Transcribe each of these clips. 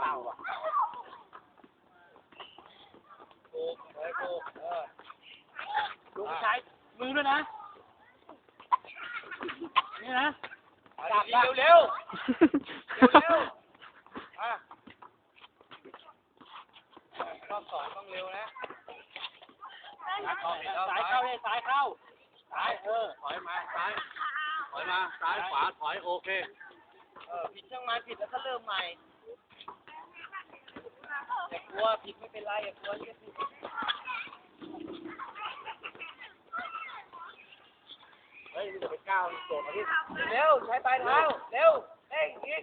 เต่าอะโอ้เฮ้ยโอ้เออลุงใช้มือด้วยนะ นี่นะจับเร็วเร็วเร็วๆอะรอบสองต้องเร็วนะซ้ายเข้าเลยซ้ายเข้าซ้ายเออถอยมาซ้ายถอยมาซ้ายขวาถอยโอเคเออผิดช่างมันผิดแล้วก็เริ่มใหม่ อย่ากลัวผิดไม่เป็นไรอย่ากลัวเยอะผิดเฮ้ยนี่จะไปก้าวโดดมาที่เร็วใช้ปลายเท้าเร็วเอ้ยอีก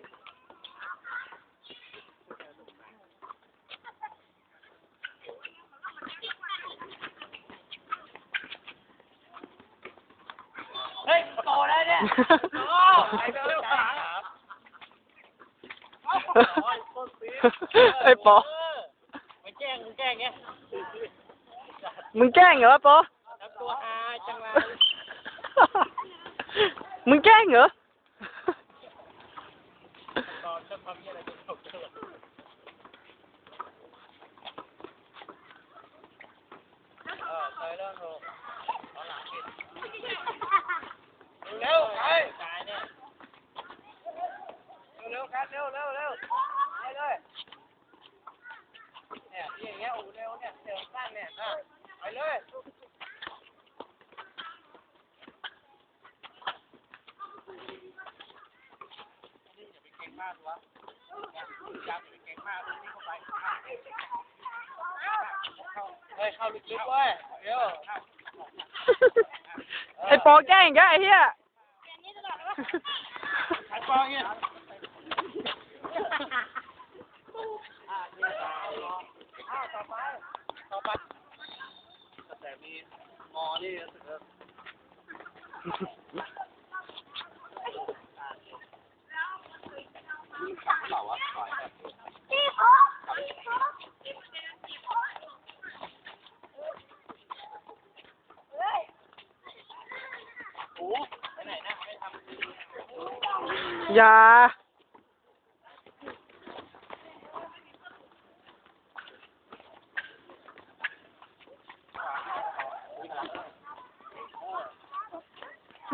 เฮ้ยโตแล้วเนี่ยโตไปเร็วขา ไอ้ปอไม่แกล้งมึงแกล้งไงมึงแกล้งเหรอปอทำตัวอาจังเลยมึงแกล้งเหรอตอนจะทำอะไรจะจบเลยเออใส่แล้วโถเอาหลังปิดเร็วไปตายเนี่ยเร็วๆกันเร็วเร็วเร็ว ไปเลยเนี่ยอย่างเงี้ยโอ้เร็วเนี่ยเร็วสั้นเนี่ยอะไปเลยเก่งมากวะจับเก่งมากนี่เข้าไปเฮ้ยเข้าลึกๆเว้ยเร็วไอ้ปอแกล้งอีกแล้วไอ้เหี้ยใช้ปองเนี่ย อ้าวต่อไป ต่อไป แต่มีมอนี่รู้สึกว่าเปล่าวะปล่อยแบบโอ้ไปไหนนะไม่ทำ อย่า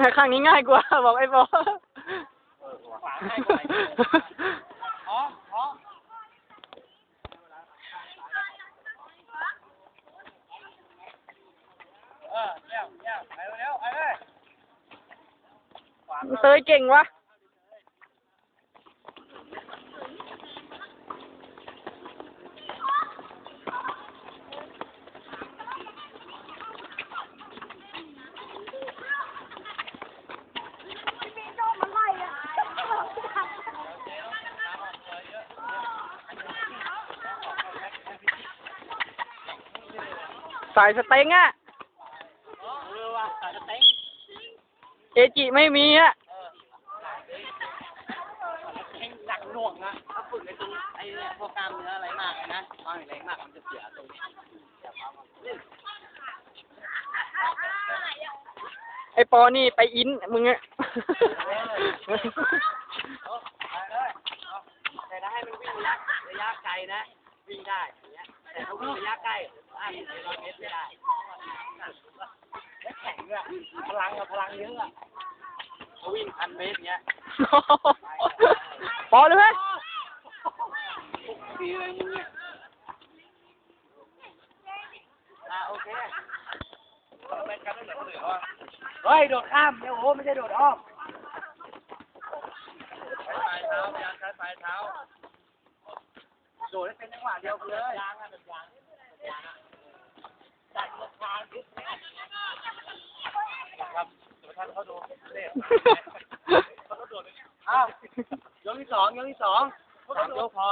แต่ครั้งนี้ง่ายกว่า บอกไอ้ปอขวาง่ายกว่าอีกอ๋ออ๋อเออเร็วเร็วไปเร็วไปเลยขวาเตยเก่งวะ สายสเต็งอะเรือว่ะสายสเต็งเอจิไม่มีอะเออสายสเต็งหนักหน่วงนะถ้าฝึกไอ้ตรงไอ้เนี่ยพวกกล้ามเนื้ออะไรมากเลยนะบางแรงมากมันจะเสียตรงนี้เสียความเล่นไอ้ปอนี่ไปอินมึงอะ แล้วแข็งอะพลังอะพลังเยอะอะเขาวิ่งพันเมตรเงี้ยปอเลยไหมดีเลยมึงเนี่ยอ่าโอเคไปกันไม่เหมือนคนอื่นวะเฮ้ยโดดข้ามเดี๋ยวโอ้ไม่ใช่โดดอ้อมใช้ปลายเท้าพยายามใช้ปลายเท้าโดดให้เป็นจังหวะเดียวกันเลย ครับเดี๋ยวท่านเขาดูเล่เขาโดดอ้าวยกที่สองยกที่สองสามยกพอ